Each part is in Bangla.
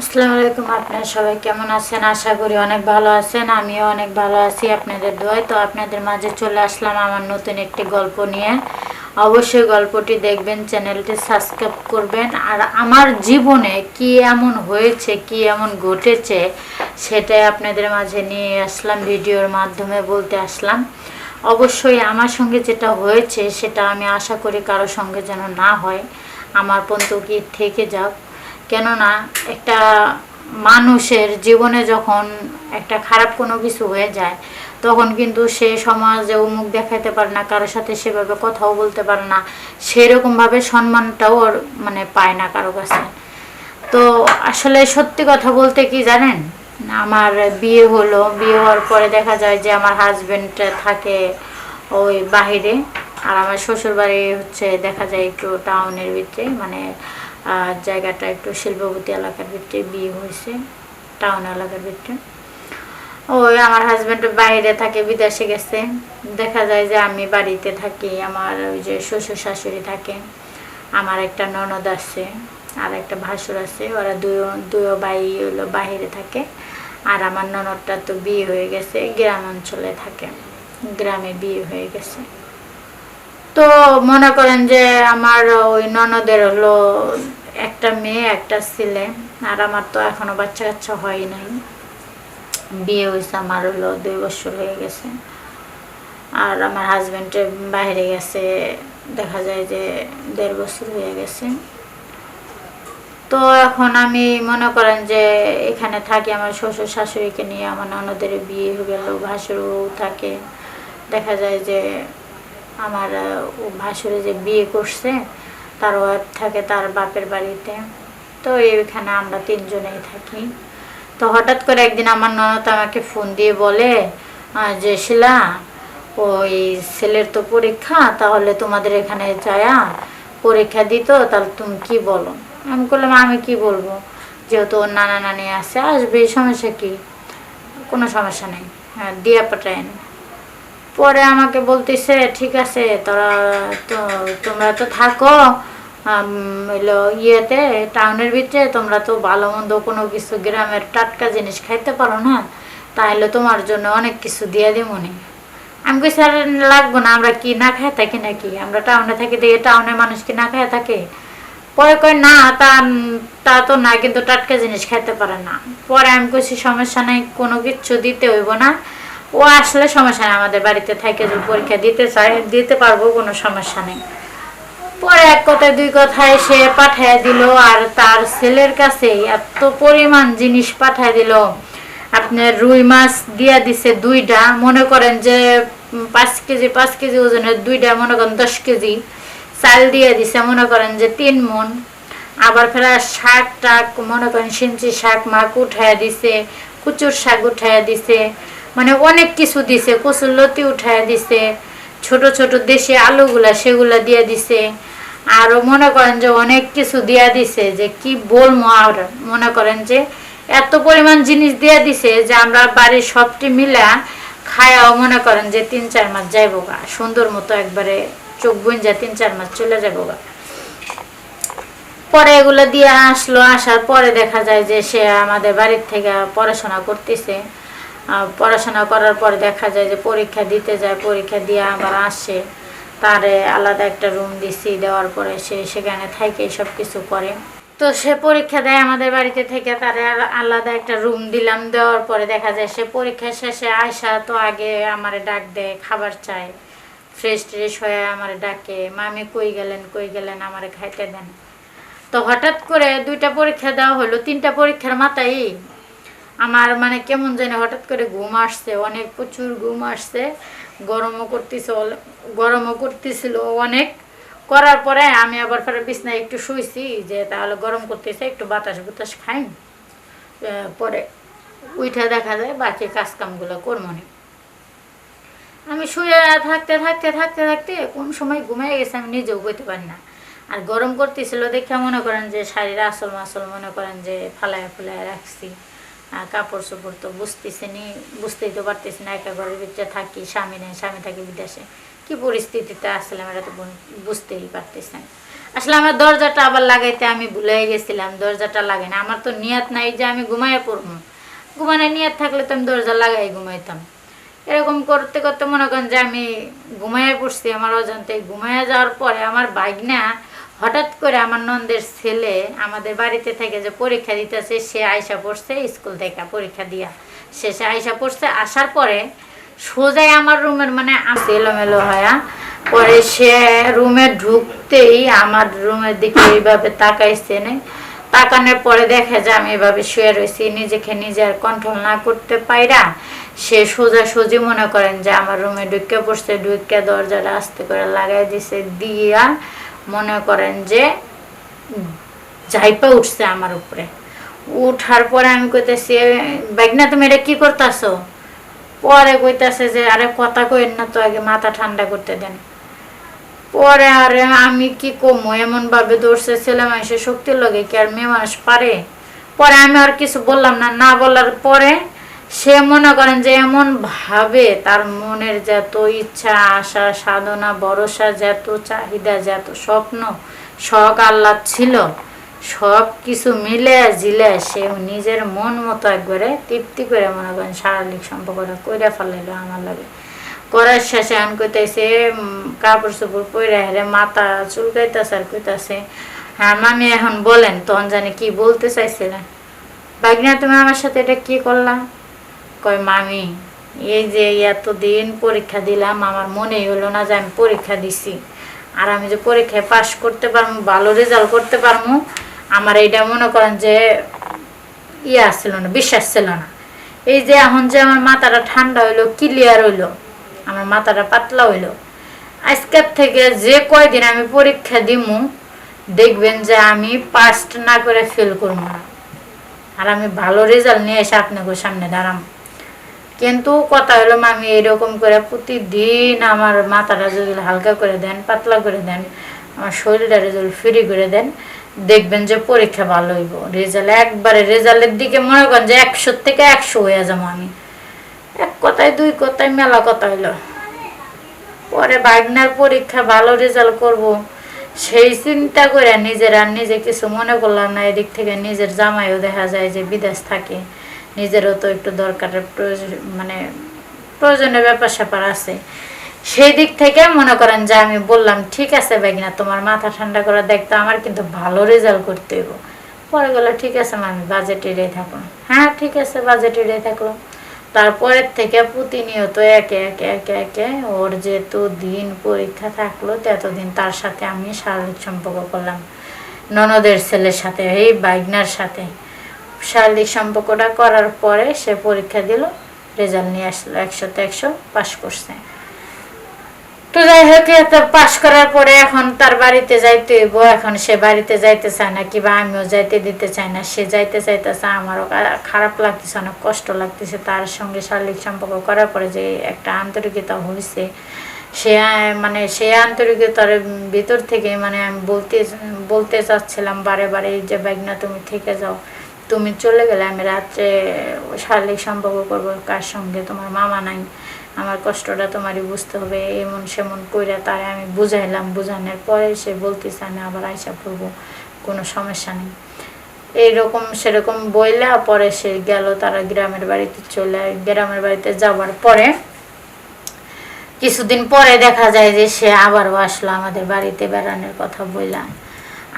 আসসালামু আলাইকুম, আপনারা সবাই কেমন আছেন? আশা করি অনেক ভালো আছেন, আমিও অনেক ভালো আছি আপনাদের দোয়ায়। তো আপনাদের মাঝে চলে আসলাম আমার নতুন একটি গল্প নিয়ে। অবশ্যই গল্পটি দেখবেন, চ্যানেলটি সাবস্ক্রাইব করবেন। আর আমার জীবনে কি এমন হয়েছে, কি এমন ঘটেছে, সেটাই আপনাদের মাঝে নিয়ে আসলাম, ভিডিওর মাধ্যমে বলতে আসলাম। অবশ্যই আমার সঙ্গে যেটা হয়েছে, সেটা আমি আশা করি কারোর সঙ্গে যেন না হয়। আমার পর্যন্ত কি থেকে যাক কেননা একটা মানুষের জীবনে যখন একটা খারাপ কোনো কিছু হয়ে যায়, তখন কিন্তু সে সমাজেও মুখ দেখাতে পারে না, কারোর সাথে সেভাবে কথাও বলতে পারে না, সেরকমভাবে সম্মানটাও ওর মানে পায় না কারও কাছে। তো আসলে সত্যি কথা বলতে কি জানেন? আমার বিয়ে হলো, বিয়ে হওয়ার পরে দেখা যায় যে আমার হাজবেন্ড থাকে ওই বাহিরে, আর আমার শ্বশুর বাড়ি হচ্ছে দেখা যায় একটু টাউনের ভিতরে মানে আহ, জায়গাটা একটু শিল্পপতি এলাকার ভিতরে বিয়ে হয়েছে টাউন এলাকার ভিতরে। ওই আমার হাজব্যান্ড বাইরে থাকে বিদেশে গেছে। দেখা যায় যে আমি বাড়িতে থাকি আমার ওই যে শ্বশুর শাশুড়ি থাকে আমার একটা ননদ আছে আর একটা ভাসুর আছে ওরা দুই দুই ভাই হলো বাইরে থাকে। আর আমার ননদটা তো বিয়ে হয়ে গেছে গ্রাম অঞ্চলে থাকে গ্রামে বিয়ে হয়ে গেছে। তো মনে করেন যে আমার ওই ননদের হলো একটা মেয়ে, একটা ছেলে, আর আমার তো এখনও বাচ্চা কাচ্চা হয় নাই। বিয়ে হয়েছে আমার হলো দুই বছর হয়ে গেছে। আর আমার হাজব্যান্ডের বাইরে গেছে, দেখা যায় যে দেড় বছর হয়ে গেছে। তো এখন আমি মনে করেন যে এখানে থাকি, আমার শ্বশুর শাশুড়িকে নিয়ে আমার ননদের বিয়ে হয়ে গেল ভাসুরও থাকে। দেখা যায় যে আমার ভাসুরে যে বিয়ে করছে তার ওয়াইফ থাকে তার বাপের বাড়িতে। তো এইখানে আমরা তিনজনেই থাকি। তো হঠাৎ করে একদিন আমার ননদ আমাকে ফোন দিয়ে বলে যে শিলা ওই ছেলের তো পরীক্ষা, তাহলে তোমাদের এখানে যায়া পরীক্ষা দিত, তাহলে তুমি কি বলো? আমি বললাম, আমি কি বলব? যেহেতু ওর নানা নানি আছে, আসবে সমস্যা কি? কোনো সমস্যা নেই হ্যাঁ দিয়া পাঠায় পরে আমাকে বলতেছে, ঠিক আছে, তোরা তো, তোমরা তো থাকো ইয়েতে, টাউনের ভিতরে, তোমরা তো ভালো মন্দ কোনো কিছু গ্রামের টাটকা জিনিস খাইতে পারো না তাহলে তোমার জন্য অনেক কিছু দিয়ে দিই দিমনি আমি কই, স্যার, লাগবো না, আমরা কি না খাই থাকি নাকি? আমরা টাউনে থাকি, দেখে টাউনের মানুষ কি না খাই থাকে। পরে কয়, না, তা তা তো না, কিন্তু টাটকা জিনিস খাইতে পারে না। পরে আমি কইছি, সমস্যা নাই, কোনো কিছু দিতে হইব না। ও আসলে সমস্যা নেই, আমাদের বাড়িতে থাকে যদি পরীক্ষা দিতে চায়, দিতে পারব, কোনো সমস্যা নেই। পরে এক কথায়, দুই কথায় সে পাঠায় দিল, আর তার ছেলের কাছে এত পরিমাণ জিনিস পাঠায় দিল। আপনার রুই মাছ দিয়া দিছে দুইটা মনে করেন যে পাঁচ কেজি পাঁচ কেজি ওজনের দুইটা মনে করেন দশ কেজি। চাল দিয়ে দিছে, মনে করেন যে তিন মন আবার ফেরা শাক টাক মনে করেন সিঞ্চি শাক মাক উঠায় দিছে, কুচুর শাক উঠায় দিছে। মানে অনেক কিছু দিছে, কচুর লতি উঠায় দিছে, ছোট ছোট দেশি আলুগুলা সেগুলা দিয়ে দিছে। আরও মনে করেন যে অনেক কিছু দিয়া দিছে যে কি বলব আর, মনে করেন যে এত পরিমাণ জিনিস দিয়া দিছে যে আমরা বাড়ির সবটি মিলা খায়াও মনে করেন যে তিন চার মাস যাইবো গা, সুন্দর মতো একবারে চোখ যা তিন চার মাস চলে যাব গা। পরে এগুলো দিয়ে আসলো, আসার পরে দেখা যায় যে সে আমাদের বাড়ির থেকে পড়াশোনা করতেছে। পড়াশোনা করার পরে দেখা যায় যে পরীক্ষা দিতে যায়, পরীক্ষা দিয়ে আবার আসে। তারে আলাদা একটা রুম দিছি, দেওয়ার পরে সে সেখানে থাকে সব কিছু করে। তো সে পরীক্ষা দেয় আমাদের বাড়িতে থেকে, তারে আলাদা একটা রুম দিলাম, দেওয়ার পরে দেখা যায় সে পরীক্ষা শেষে আসা তো আগে আমারে ডাক দেয়, খাবার চায়। ফ্রেশ ট্রেশ হয়ে আমারে ডাকে, মামি কই গেলেন কই গেলেন, আমার খাইতে দেন। তো হঠাৎ করে দুইটা পরীক্ষা দেওয়া হলো, তিনটা পরীক্ষার মাথায় আমার মানে কেমন জানি হঠাৎ করে ঘুম আসছে, অনেক প্রচুর ঘুম আসছে, গরমও করতেছে গরমও করতেছিল অনেক। করার পরে আমি আবার ফের বিছনায় একটু শুয়েছি যে তাহলে গরম করতেছে, একটু বাতাস বুতাস খাই। পরে উঠে দেখা যায় বাকি কাজ কামগুলো করমনি আমি শুয়ে থাকতে থাকতে থাকতে থাকতে কোন সময় ঘুমিয়ে গেছে আমি নিজেও বইতে পারি না। আর গরম করতেছিল দেখে মনে করেন যে শাড়ির আসল মাসল মনে করেন যে ফালায় ফুলায় রাখছি। কাপড় চোপড় তো বুঝতেছি নি, বুঝতেই তো পারতেছি না, একা ঘরের ভিতরে থাকি, স্বামী নেই, স্বামী থাকি বিদেশে। কি পরিস্থিতিতে আসলাম এটা তো বুঝতেই পারতেছি না। আসলে আমার দরজাটা আবার লাগাইতে আমি ভুলে গেছিলাম, দরজাটা লাগাই না। আমার তো নিয়াত নাই যে আমি ঘুমাইয়ে পড়ব। ঘুমানোর নিয়াত থাকলে তো আমি দরজা লাগাই ঘুমাইতাম। এরকম করতে করতে মনে করেন যে আমি ঘুমাইয়ে পড়ছি, আমার অজান্তে ঘুমাইয়ে যাওয়ার পরে আমার বাইক না হঠাৎ করে আমার নন্দের ছেলে আমাদের বাড়িতে থেকে যে পরীক্ষা দিতেছে, সে আয়সা পড়ছে স্কুল থেকে পরীক্ষা দিয়া। শেষে আয়সা পড়ছে, আসার পরে সোজাই আমার রুমের মানে এলোমেলো হয়া। পরে সে রুমে ঢুকতেই আমার রুমের দিকে এইভাবে তাকাইছে নে। তাকানোর পরে দেখে যে আমি এভাবে শুয়ে রয়েছি নিজেকে নিজে আর কন্ট্রোল না করতে পাইরা সে সোজা সোজি মনে করেন যে আমার রুমে ঢুকে পড়ছে, ঢুকে দরজাটা আস্তে করে লাগাই দিছে, দিয়া মনে করেন যে ঝাইপা উঠছে আমার উপরে। উঠার পরে আমি কইতেছি বাইকনা তুমি এটা কি করতেছো? পরে কইতাছে যে, আরে, কথা কইেন না তো, আগে মাথা ঠান্ডা করতে দেন। পরে আরে, আমি কি কমো? এমন ভাবে দৌড়ছে, ছেলে মানুষের শক্তির লগে কি আর মেয়ে মানুষ পারে? পরে আমি আর কিছু বললাম না না বলার পরে সে মনে করেন যে এমন ভাবে তার মনের যত ইচ্ছা, আশা, সাধনা, ভরসা, যত চাহিদা, যত স্বপ্ন, শখ আল্লাহ ছিল, সব কিছু মিলে জিলে সে নিজের মন মতো একবারে তৃপ্তি করে মনে করেন শারীরিক সম্পর্কটা কইরা ফেলাইলো আমার লাগে। করার শেষে আন কইতাছে কাপড় চোপড় পরে হেরে মাথা চুলকাইতেছে আর কইতাছে হ্যাঁ মামি এখন বলেন, তখন জানি কি বলতে চাইছিলেন। বাগনা তুমি আমার সাথে এটা কি করলাম কয়, মামি, এই যে এতদিন পরীক্ষা দিলাম, আমার মনেই হলো না যে আমি পরীক্ষা দিছি। আর আমি যে পরীক্ষায় পাশ করতে পারব, ভালো রেজাল্ট করতে পারব, আমার এইটা মনে করেন যে ইয়ে ছিল না, বিশ্বাস ছিল না। এই যে এখন যে আমার মাথাটা ঠান্ডা হইল ক্লিয়ার হইল, আমার মাথাটা পাতলা হইল, আজকের থেকে যে কয়দিন আমি পরীক্ষা দিমু, দেখবেন যে আমি পাস্ট না করে ফেল করব না। আর আমি ভালো রেজাল্ট নিয়ে এসে আপনাকে সামনে দাঁড়াম। কিন্তু কথা হলো আমি এরকম করে প্রতিদিন আমার মাথাটা যদি হালকা করে দেন, পাতলা করে দেন, আমার শরীরটা রেজাল্ট ফ্রি করে দেন, দেখবেন যে পরীক্ষা ভালো হইব। রেজাল্ট একবারে রেজাল্টের দিকে মনে করেন যে একশো থেকে একশো হয়ে যাব আমি। এক কথায়, দুই কথায় মেলা কথা হইল। পরে বাগনার পরীক্ষা ভালো রেজাল্ট করব, সেই চিন্তা করে নিজের আর নিজে কিছু মনে করলাম না। এদিক থেকে নিজের জামাইও দেখা যায় যে বিদেশ থাকে। নিজেরও তো একটু দরকারের প্রয়োজন মানে প্রয়োজনীয় ব্যাপার স্যাপার আছে। সেই দিক থেকে মনে করেন যে আমি বললাম, ঠিক আছে বেগিনা তোমার মাথা ঠান্ডা করে দেখতো আমার, কিন্তু ভালো রেজাল্ট করতে হইব। পরে গেলো ঠিক আছে আমি বাজেট এড়িয়ে থাকলাম হ্যাঁ ঠিক আছে বাজেট এড়িয়ে থাকলাম তারপরের থেকে প্রতিনিয়ত একে একে একে একে ওর যেহেতু দিন পরীক্ষা থাকল ততদিন তার সাথে আমি শারীরিক সম্পর্ক করলাম। ননদের ছেলের সাথে, এই বাইগনার সাথে। শারীরিক সম্পর্কটা করার পরে সে পরীক্ষা দিল, রেজাল্ট নিয়ে আসলো একশোতে একশো, পাশ করছে। তো যাই হোক পাশ করার পরে এখন তার বাড়িতে যাইতে হইব, এখন সে বাড়িতে যাইতে চায় না, কিবা আমিও যাইতে দিতে চাই না, সে যাইতে চাইতেছে, আমারও খারাপ লাগতেছে, অনেক কষ্ট লাগতেছে, তার সঙ্গে শারীরিক সম্পর্ক করার পরে যে একটা আন্তরিকতা হয়েছে সে মানে সে আন্তরিকতার ভিতর থেকে মানে আমি বলতে বলতে চাচ্ছিলাম বারে বারে যে ব্যাগনা তুমি থেকে যাও। তুমি চলে গেলে আমি রাত্রে শারীরিক সম্পর্ক করব, কার সঙ্গে? তোমার মামা নাই। আমার কষ্টটা তোমারই বুঝতে হবে। এমন সেমন কইরা তারে আমি বুঝাইলাম। বুঝানোর পরে সে বলতেছে, আমি আবার আইসা পড়ব। কোনো সমস্যা নেই। এইরকম সেরকম বইলা পরে সে গেল তারা গ্রামের বাড়িতে চলে, গ্রামের বাড়িতে যাওয়ার পরে কিছুদিন পরে দেখা যায় যে সে আবারও আসলো আমাদের বাড়িতে বেড়ানোর কথা বললাম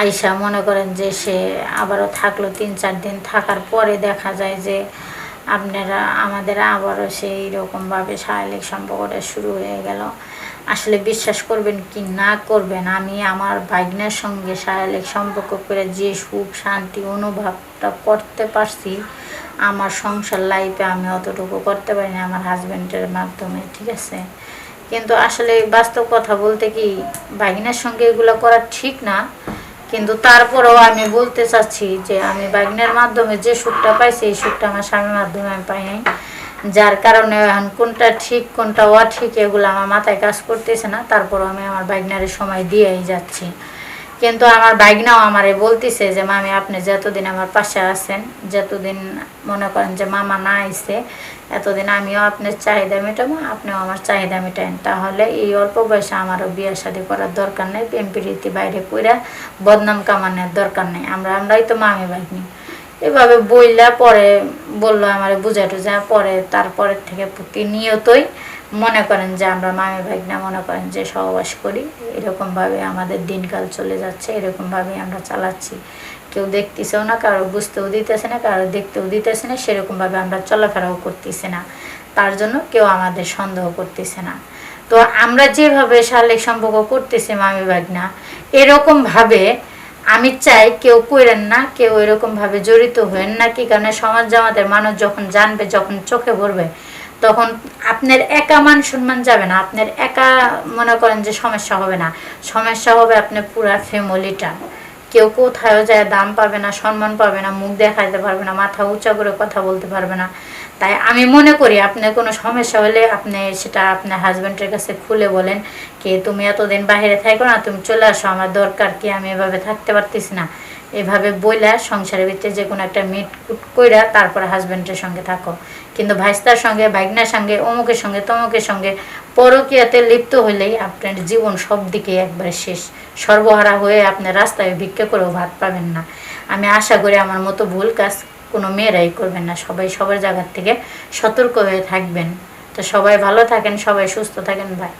আইসা মনে করেন যে সে আবারও থাকল তিন, চার দিন থাকার পরে দেখা যায় যে আপনারা, আমাদের আবারও সেই রকমভাবে শারীরিক সম্পর্কটা শুরু হয়ে গেল। আসলে বিশ্বাস করবেন কি না করবেন, আমি আমার ভাগ্নের সঙ্গে শারীরিক সম্পর্ক করে যে সুখ, শান্তি, অনুভবটা করতে পারছি, আমার সংসার লাইফে আমি অতটুকু করতে পারিনি আমার হাজব্যান্ডের মাধ্যমে, ঠিক আছে? কিন্তু আসলে বাস্তব কথা বলতে কি, ভাগিনার সঙ্গে এগুলো করা ঠিক না। কিন্তু তারপরেও আমি বলতে চাচ্ছি যে আমি বাগনের মাধ্যমে যে সুখটা পাইছি, এই সুখটা আমার স্বামীর মাধ্যমে আমি পাই নাই। যার কারণে এখন কোনটা ঠিক, কোনটা অঠিক, এগুলো আমার মাথায় কাজ করতেছে না। তারপরও আমি আমার বাগনারের সময় দিয়েই যাচ্ছি। কিন্তু আমার বাইকনাও আমারে বলতিছে যে, মামি, আপনি যতদিন আমার পাশে আছেন, যতদিন মনে করেন যে মামা না আইছে, এতদিন আমিও আপনার চাহিদা মেটাবো, আপনিও আমার চাহিদা মেটাইন। তাহলে এই অল্প বয়সে আমারও বিয়ে শাদি করার দরকার নেই প্রেম প্রীতি বাইরে কইরা বদনাম কামানোর দরকার নেই। আমরা, আমরাই তো মামি বাইকনি এভাবে বইলা পরে বলল আমার বুঝা টুজা পরে, তারপরের থেকে প্রতিনিয়তই মনে করেন যে আমরা মামি ভাগনা মনে করেন যে সহবাস করি এরকমভাবে আমাদের দিনকাল চলে যাচ্ছে এরকমভাবে আমরা চালাচ্ছি। কেউ দেখতেছেও না, কারও বুঝতেও দিতেছে না, কারও দেখতেও দিতেছে না সেরকমভাবে আমরা চলাফেরাও করতেছি না। তার জন্য কেউ আমাদের সন্দেহ করতেছে না। তো আমরা যেভাবে শারীরিক সম্পর্ক করতেছি মামি ভাগনা এরকমভাবে আমি চাই কেউ করেন না, কেউ এরকমভাবে জড়িত হয়েন না, কি কারণে সমাজ জামাতের মানুষ যখন জানবে, যখন চোখে পড়বে তখন আপনার একা মান সম্মান যাবে না। আপনার একা মনে করেন যে সমস্যা হবে না। সমস্যা হবে আপনার পুরা ফ্যামিলিটা কেউ কোথায়ও যায়, দাম পাবে না, সম্মান পাবে না, মুখ দেখাতে পারবে না, মাথা উঁচা করে কথা বলতে পারবে না। তাই আমি মনে করি আপনার কোনো সমস্যা হলে আপনি সেটা আপনার হাজব্যান্ডের কাছে খুলে বলেন, কি তুমি এতদিন বাইরে থাকো না, তুমি চলে আসো, আমার দরকার কি আমি এভাবে থাকতে পারতেছি না? এভাবে বইলা সংসারের ভিতরে যে কোনো একটা মিট কুট কইরা তারপরে হাজব্যান্ডের সঙ্গে থাকো। কিন্তু ভাইস্তার সঙ্গে বাইগনার সঙ্গে, অমুকের সঙ্গে, তমুকের সঙ্গে পরকীয়াতে লিপ্ত হইলেই আপনার জীবন সব দিকে একবারে শেষ। সর্বহারা হয়ে আপনার রাস্তায় ভিক্ষা করেও ভাত পাবেন না। আমি আশা করি আমার মতো ভুল কাজ কোনো মেয়েরাই করবেন না। সবাই সবার জায়গার থেকে সতর্ক হয়ে থাকবেন। তো সবাই ভালো থাকেন, সবাই সুস্থ থাকেন। ভাই